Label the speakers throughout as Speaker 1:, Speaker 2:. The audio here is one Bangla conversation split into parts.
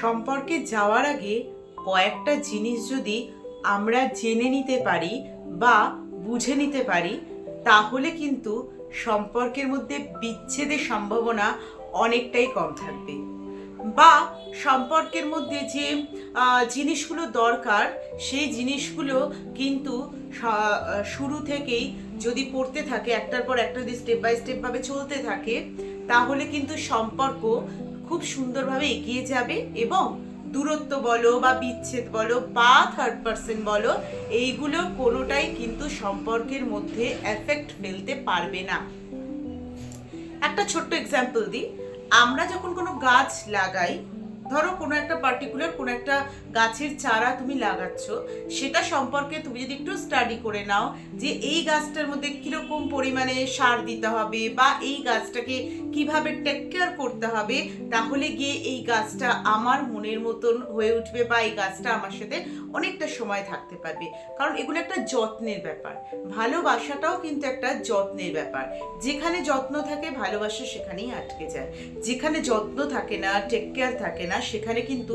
Speaker 1: সম্পর্কে যাওয়ার আগে কয়েকটা জিনিস যদি আমরা জেনে নিতে পারি বা বুঝে নিতে পারি, তাহলে কিন্তু সম্পর্কের মধ্যে বিচ্ছেদের সম্ভাবনা অনেকটাই কম থাকবে। বা সম্পর্কের মধ্যে যে জিনিসগুলো দরকার, সেই জিনিসগুলো কিন্তু শুরু থেকেই যদি পড়তে থাকে, একটার পর একটা যদি স্টেপ বাই স্টেপভাবে চলতে থাকে, তাহলে কিন্তু সম্পর্ক খুব সুন্দরভাবে এগিয়ে যাবে এবং দূরত্ব বলো বা বিচ্ছেদ বলো বা থার্ড পার্সন বলো, এইগুলো কোনোটাই কিন্তু সম্পর্কের মধ্যে এফেক্ট ফেলতে পারবে না। একটা ছোট্ট এক্সাম্পল দিই। আমরা যখন কোনো গাছ লাগাই, ধরো কোনো একটা পার্টিকুলার কোনো একটা গাছের চারা তুমি লাগাচ্ছ, সেটা সম্পর্কে তুমি যদি একটু স্টাডি করে নাও যে এই গাছটার মধ্যে কীরকম পরিমাণে সার দিতে হবে বা এই গাছটাকে কীভাবে টেক কেয়ার করতে হবে, তাহলে গিয়ে এই গাছটা আমার মনের মতন হয়ে উঠবে বা এই গাছটা আমার সাথে অনেকটা সময় থাকতে পারবে। কারণ এগুলো একটা যত্নের ব্যাপার। ভালোবাসাটাও কিন্তু একটা যত্নের ব্যাপার। যেখানে যত্ন থাকে, ভালোবাসা সেখানেই আটকে যায়। যেখানে যত্ন থাকে না টেক কেয়ার থাকে না, সেখানে কিন্তু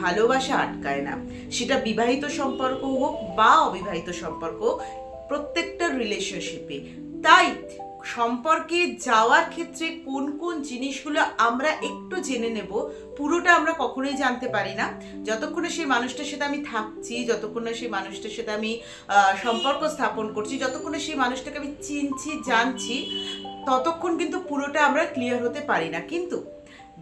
Speaker 1: ভালোবাসা আটকায় না। সেটা বিবাহিত সম্পর্ক হোক বা অবিবাহিত সম্পর্ক প্রত্যেকটা রিলেশনশিপে তাই সম্পর্কে যাওয়ার ক্ষেত্রে কোন কোন জিনিসগুলো আমরা একটু জেনে নেব, পুরোটা আমরা কখনোই জানতে পারি না। যতক্ষণে সেই মানুষটার সাথে আমি থাকছি, যতক্ষণে সেই মানুষটার সাথে আমি সম্পর্ক স্থাপন করছি, যতক্ষণে সেই মানুষটাকে আমি চিনছি, জানছি, ততক্ষণ কিন্তু পুরোটা আমরা ক্লিয়ার হতে পারি না। কিন্তু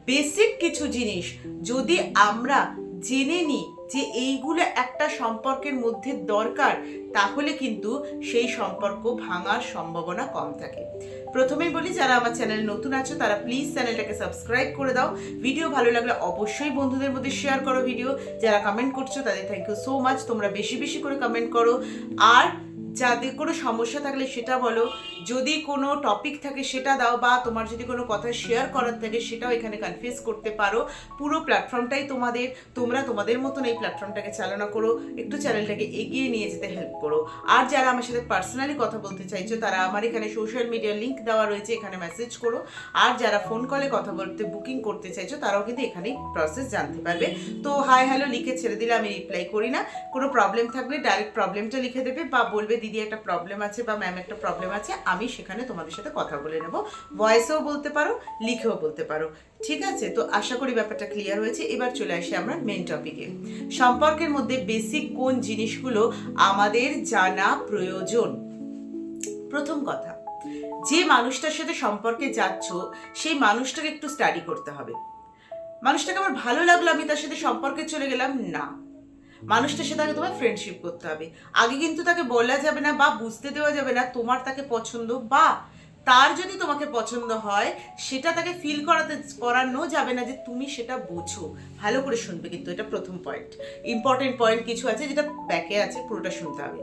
Speaker 1: বেসিক কিছু জিনিস যদি আমরা জেনে নিই যে এইগুলো একটা সম্পর্কের মধ্যে দরকার, তাহলে কিন্তু সেই সম্পর্ক ভাঙার সম্ভাবনা কম থাকে। প্রথমেই বলি, যারা আমার চ্যানেলে নতুন আছো, তারা প্লিজ চ্যানেলটাকে সাবস্ক্রাইব করে দাও। ভিডিও ভালো লাগলে অবশ্যই বন্ধুদের মধ্যে শেয়ার করো ভিডিও যারা কমেন্ট করছ, তাদের থ্যাংক ইউ সো মাচ তোমরা বেশি বেশি করে কমেন্ট করো। আর যাদের কোনো সমস্যা থাকলে সেটা বলো। যদি কোনো টপিক থাকে সেটা দাও বা তোমার যদি কোনো কথা শেয়ার করার থাকে সেটাও এখানে কনফিউজ করতে পারো। পুরো প্ল্যাটফর্মটাই তোমাদের, তোমরা তোমাদের মতন এই প্ল্যাটফর্মটাকে চালনা করো। একটু চ্যানেলটাকে এগিয়ে নিয়ে যেতে হেল্প করো। আর যারা আমার সাথে পার্সোনালি কথা বলতে চাইছো, তারা আমার এখানে সোশ্যাল মিডিয়া লিঙ্ক দেওয়া রয়েছে, এখানে মেসেজ করো। আর যারা ফোন কলে কথা বলতে বুকিং করতে চাইছো, তারাও কিন্তু এখানেই প্রসেস জানতে পারবে। তো হাই হ্যালো লিখে ছেড়ে দিলে আমি রিপ্লাই করি না। কোনো প্রবলেম থাকলে ডাইরেক্ট প্রবলেমটা লিখে দেবে বা বলবে দিদি একটা প্রবলেম আছে বা ম্যাম একটা প্রবলেম আছে, আমি সেখানে তোমাদের সাথে কথা বলে নেব। ভয়েসেও বলতে পারো, লিখেও বলতে পারো। ঠিক আছে? তো আশা করি ব্যাপারটা ক্লিয়ার হয়েছে। এবার চলে আসি আমরা মেন টপিকে সম্পর্কের মধ্যে বেসিক কোন জিনিসগুলো আমাদের জানা প্রয়োজন? প্রথম কথা, যে মানুষটার সাথে সম্পর্কে যাচ্ছ, সেই মানুষটাকে একটু স্টাডি করতে হবে। মানুষটাকে আমার ভালো লাগল আমি তার সাথে সম্পর্কে চলে গেলাম? না। মানুষটার সাথে আগে তোমার ফ্রেন্ডশিপ করতে হবে। আগে কিন্তু তাকে বলা যাবে না বা বুঝতে দেওয়া যাবে না তোমার তাকে পছন্দ বা তার যদি তোমাকে পছন্দ হয়, সেটা তাকে ফিল করাতে, করানো যাবে না যে তুমি সেটা বোঝো। ভালো করে শুনবে কিন্তু, এটা প্রথম পয়েন্ট ইম্পর্টেন্ট পয়েন্ট কিছু আছে যেটা ব্যাকে আছে, পুরোটা শুনতে হবে।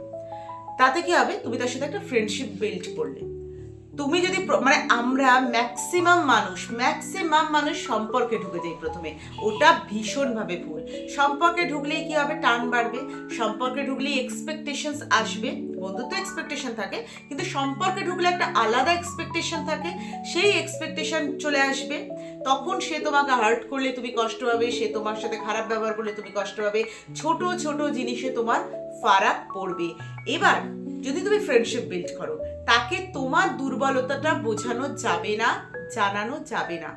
Speaker 1: তাতে কি হবে? তুমি তার সাথে একটা ফ্রেন্ডশিপ বিল্ড করলে। তুমি যদি মানে আমরা ম্যাক্সিমাম মানুষ ম্যাক্সিমাম মানুষ সম্পর্কে ঢুকে যাই প্রথমে। ওটা ভীষণভাবে ভুল। সম্পর্কে ঢুকলেই কি হবে? টান বাড়বে। সম্পর্কে ঢুকলেই এক্সপেকটেশনস আসবে। বন্ধুত্ব এক্সপেকটেশন থাকে। কিন্তু সম্পর্কে ঢুকলে একটা আলাদা এক্সপেকটেশন থাকে। সেই এক্সপেকটেশন চলে আসবে। তখন সে তোমাকে হার্ট করলে তুমি কষ্ট পাবে। সে তোমার সাথে খারাপ ব্যবহার করলে তুমি কষ্ট পাবে। ছোট ছোট জিনিসে তোমার ফারাক পড়বে। এবার যদি তুমি ফ্রেন্ডশিপ বিল্ড করো, তাকে তোমার দুর্বলতাটা বোঝানো যাবে না, জানানো যাবে না।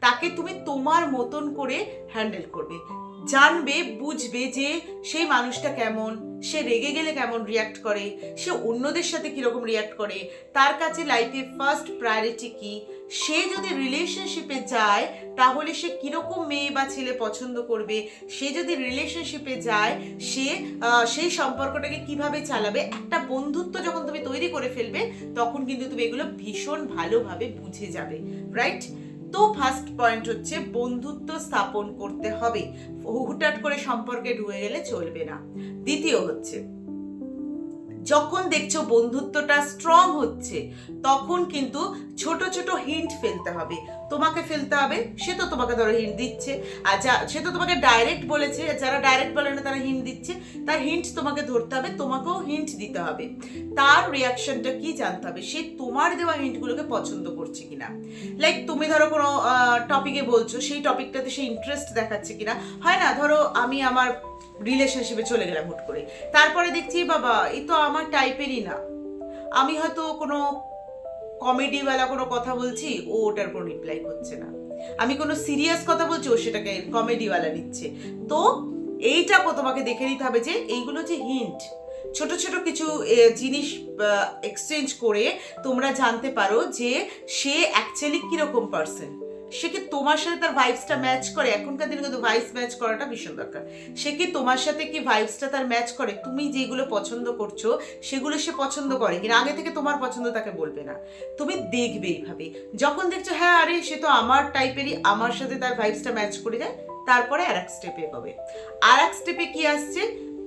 Speaker 1: তাকে তুমি তোমার মতন করে হ্যান্ডেল করবে। জানবে, বুঝবে যে সেই মানুষটা কেমন, সে রেগে গেলে কেমন রিয়াক্ট করে, সে অন্যদের সাথে কীরকম রিয়াক্ট করে, তার কাছে লাইফে ফার্স্ট প্রায়োরিটি কি? সে যদি রিলেশনশিপে যায়, তাহলে সে কীরকম মেয়ে বা ছেলে পছন্দ করবে? সে যদি রিলেশনশিপে যায়, সে সেই সম্পর্কটাকে কীভাবে চালাবে? একটা বন্ধুত্ব যখন তুমি তৈরি করে ফেলবে, তখন কিন্তু তুমি এগুলো ভীষণ ভালোভাবে বুঝে যাবে রাইট তো ফার্স্ট পয়েন্ট হচ্ছে বন্ধুত্ব স্থাপন করতে হবে। হুটহাট করে সম্পর্কে ঢুয়ে গেলে চলবে না। দ্বিতীয় হচ্ছে যখন দেখছ বন্ধুত্বটা স্ট্রং হচ্ছে, তখন কিন্তু ছোট ছোট হিন্ট ফেলতে হবে। তোমাকে ফেলতে হবে, সে তো তোমাকে ধরো হিন্ট দিচ্ছে। আর যা, সে তো তোমাকে ডাইরেক্ট বলেছে, যারা ডাইরেক্ট বলে না তারা হিন্ট দিচ্ছে। তার হিন্ট তোমাকে ধরতে হবে, তোমাকেও হিন্ট দিতে হবে। তার রিয়াকশনটা কি জানতে হবে? সে তোমার দেওয়া হিন্টগুলোকে পছন্দ করছে কিনা? লাইক তুমি ধরো কোনো টপিকে বলছো, সেই টপিকটাতে সে ইন্টারেস্ট দেখাচ্ছে কিনা? হয় না, ধরো আমি আমার রিলেশনশিপে চলে গেলাম হুট করে। তারপরে দেখছি, বাবা, এই তো আমার টাইপেরই না। আমি হয়তো কোনো কমেডিওয়ালা কোনো কথা বলছি, ও ওটার কোনো রিপ্লাই করছে না। আমি কোনো সিরিয়াস কথা বলছি, ও সেটাকে কমেডিওয়ালা নিচ্ছে তো এইটা কো তোমাকে দেখে নিতে হবে যে, এইগুলো যে হিন্ট ছোট ছোট কিছু জিনিস এক্সচেঞ্জ করে তোমরা জানতে পারো যে সে অ্যাকচুয়ালি কীরকম পার্সন সে কি তোমার সাথে তার ভাইবসটা ম্যাচ করে? এখনকার দিনে কিন্তু ভাইবস ম্যাচ করাটা ভীষণ দরকার। সে কি তোমার সাথে কি ভাইবসটা তার ম্যাচ করে? তুমি যেগুলো পছন্দ করছ, সেগুলো সে পছন্দ করে কিনা? আগে থেকে তোমার পছন্দ তাকে বলবে না। তুমি দেখবে এইভাবে। যখন দেখছ হ্যাঁ আরে, সে তো আমার টাইপেরই আমার সাথে তার ভাইবসটা ম্যাচ করে যায়, তারপরে আর এক স্টেপে এগোবে আর এক স্টেপে কি আসছে?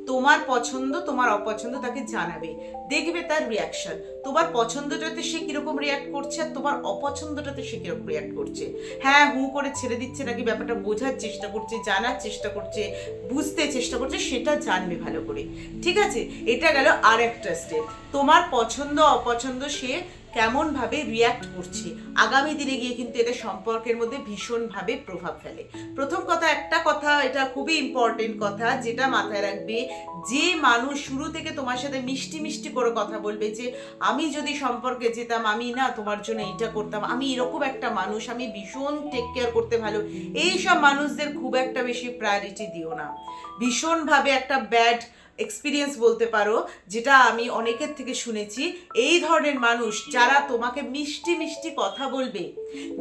Speaker 1: তোমার পছন্দ, তোমার অপছন্দ তাকে জানাবে। দেখবে তার রিয়াকশন তোমার পছন্দটাতে সে কীরকম রিয়াক্ট করছে আর তোমার অপছন্দটাতে সে কীরকম রিয়াক্ট করছে। হ্যাঁ হু করে ছেড়ে দিচ্ছে নাকি ব্যাপারটা বোঝার চেষ্টা করছে, জানার চেষ্টা করছে, বুঝতে চেষ্টা করছে, সেটা জানবে ভালো করে। ঠিক আছে? এটা গেল আর একটা স্টেপ তোমার পছন্দ, অপছন্দ সে কেমনভাবে রিয়াক্ট করছে? আগামী দিনে গিয়ে কিন্তু এটা সম্পর্কের মধ্যে ভীষণভাবে প্রভাব ফেলে। প্রথম কথা, একটা কথা, এটা খুবই ইম্পর্টেন্ট কথা যেটা মাথায় রাখবে, যে মানুষ শুরু থেকে তোমার সাথে মিষ্টি মিষ্টি করে কথা বলবে যে, আমি যদি সম্পর্কে যেতাম, আমি না তোমার জন্য এইটা করতাম, আমি এরকম একটা মানুষ, আমি ভীষণ টেক কেয়ার করতে ভালো। এই সব মানুষদের খুব একটা বেশি প্রায়োরিটি দিও না। ভীষণভাবে একটা ব্যাড এক্সপিরিয়েন্স বলতে পারো, যেটা আমি অনেকের থেকে শুনেছি, এই ধরনের মানুষ যারা তোমাকে মিষ্টি মিষ্টি কথা বলবে,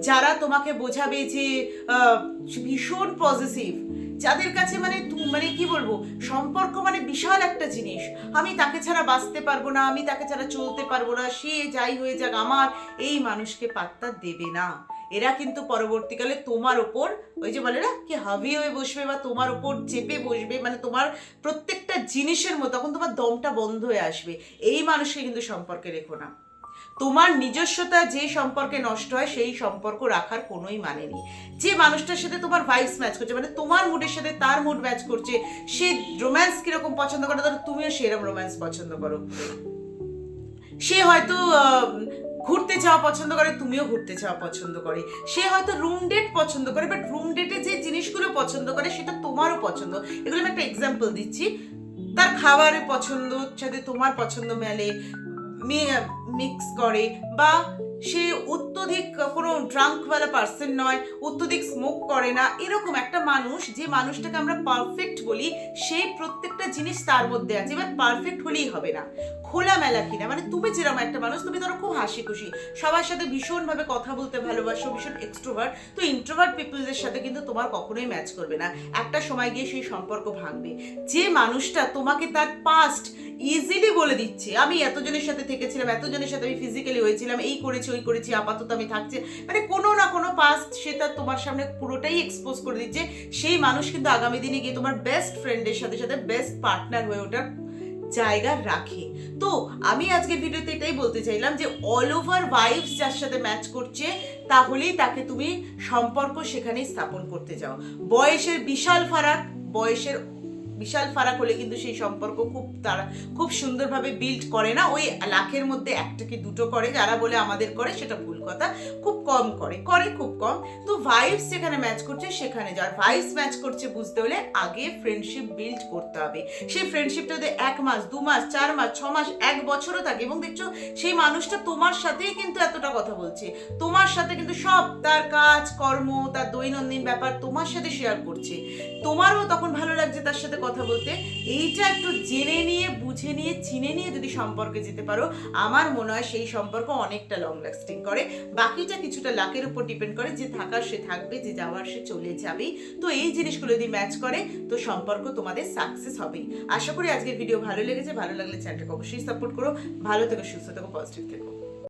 Speaker 1: যারা তোমাকে বোঝাবে যে ভীষণ পজিটিভ যাদের কাছে মানে মানে কি বলব, সম্পর্ক মানে বিশাল একটা জিনিস। আমি তাকে ছাড়া বাঁচতে পারব না, আমি তাকে ছাড়া চলতে পারব না, সে যাই হয়ে যাক, আমার এই মানুষকে পাত্তা দেবে না। এরা কিন্তু পরবর্তীকালে তোমার ওপর, ওই যে বলে না, কি হাভি হয়ে বসবে বা তোমার ওপর চেপে বসবে মানে তোমার প্রত্যেকটা জিনিসের মতো তখন তোমার দমটা বন্ধ হয়ে আসবে। এই মানুষকে কিন্তু সম্পর্কে রেখো না। তোমার নিজস্বতা যে সম্পর্কে নষ্ট হয়, সেই সম্পর্ক রাখার কোনোই মানে নেই। যে মানুষটার সাথে তোমার ভাইবস ম্যাচ করছে মানে তোমার মুডের সাথে তার মুড ম্যাচ করছে, সে রোম্যান্স কীরকম পছন্দ করে, ধরো তুমিও সেরকম রোম্যান্স পছন্দ করো। সে হয়তো ঘুরতে যাওয়া পছন্দ করে, তুমিও ঘুরতে যাওয়া পছন্দ করে। সে হয়তো রুম ডেট পছন্দ করে বাট রুম ডেটে যে জিনিসগুলো পছন্দ করে, সেটা তোমারও পছন্দ। এগুলো আমি একটা এক্সাম্পল দিচ্ছি। তার খাবারের পছন্দ সাথে তোমার পছন্দ মেলে মিক্স করে, বা সে অত্যধিক কোনো ড্রাঙ্কওয়ালা পার্সন নয়, অত্যধিক স্মোক করে না, এরকম একটা মানুষ, যে মানুষটাকে আমরা পারফেক্ট বলি সেই প্রত্যেকটা জিনিস তার মধ্যে আছে, এবার পারফেক্ট হলেই হবে না। খোলামেলা কিনা। মানে তুমি যেরকম একটা মানুষ, তুমি ধরো খুব হাসি খুশি সবার সাথে ভীষণভাবে কথা বলতে ভালোবাসো, ভীষণ এক্সট্রোভার্ট তো ইন্ট্রোভার্ট পিপলদের সাথে কিন্তু তোমার কখনোই ম্যাচ করবে না। একটা সময় গিয়ে সেই সম্পর্ক ভাঙবে। যে মানুষটা তোমাকে তার পাস্ট ইজিলি বলে দিচ্ছে, আমি এতজনের সাথে থেকেছিলাম, এতজনের সাথে আমি ফিজিক্যালি হয়েছিলাম, এই করেছি, ওই করেছি, আপাতত আমি থাকছি। মানে কোনো না কোনো পাস্ট সে তার তোমার সামনে পুরোটাই এক্সপোজ করে দিচ্ছে। সেই মানুষ কিন্তু আগামী দিনে গিয়ে তোমার বেস্ট ফ্রেন্ডের সাথে সাথে বেস্ট পার্টনার হয়ে ওঠার জায়গা রাখে। তো আমি আজকের ভিডিওতে এটাই বলতে চাইলাম যে অল ওভার ভাইবস যার সাথে ম্যাচ করছে, তাহলেই তাকে তুমি সম্পর্ক সেখানেই স্থাপন করতে যাও বয়সের বিশাল ফারাক, বয়সের বিশাল ফারাক হলে কিন্তু সেই সম্পর্ক খুব তারা, খুব সুন্দরভাবে বিল্ড করে না? ওই লাখের মধ্যে একটা কি দুটো করে? যারা বলে আমাদের করে, সেটা ভুল কথা। খুব কম করে করে খুব কম। তো ভাইবস যেখানে ম্যাচ করছে, সেখানে যার ভাইবস ম্যাচ করছে বুঝতে হলে আগে ফ্রেন্ডশিপ বিল্ড করতে হবে। সেই ফ্রেন্ডশিপটা যদি এক মাস, দু মাস, চার মাস, ছ মাস, এক বছরও থাকে। এবং দেখছ, সেই মানুষটা তোমার সাথেই কিন্তু এতটা কথা বলছে। তোমার সাথে কিন্তু সব তার কাজ, কর্ম, তার দৈনন্দিন ব্যাপার তোমার সাথে শেয়ার করছে। তোমারও তখন ভালো লাগছে তার সাথে কথা বলতে, এইটা একটু জেনে নিয়ে, বুঝে নিয়ে, চিনে নিয়ে যদি সম্পর্কে যেতে পারো, আমার মনে হয় সেই সম্পর্ক অনেকটা লং লাস্টিং করে। বাকিটা কিছুটা লাকের উপর ডিপেন্ড করে যে থাকার সে থাকবে, যে যাওয়ার সে চলে যাবেই তো এই জিনিসগুলো যদি ম্যাচ করে, তো সম্পর্ক তোমাদের সাকসেস হবেই। আশা করি আজকের ভিডিও ভালো লেগেছে, ভালো লাগলে চ্যানেলটাকে অবশ্যই সাপোর্ট করো। ভালো থেকো, সুস্থ থেকো পজিটিভ থেকো।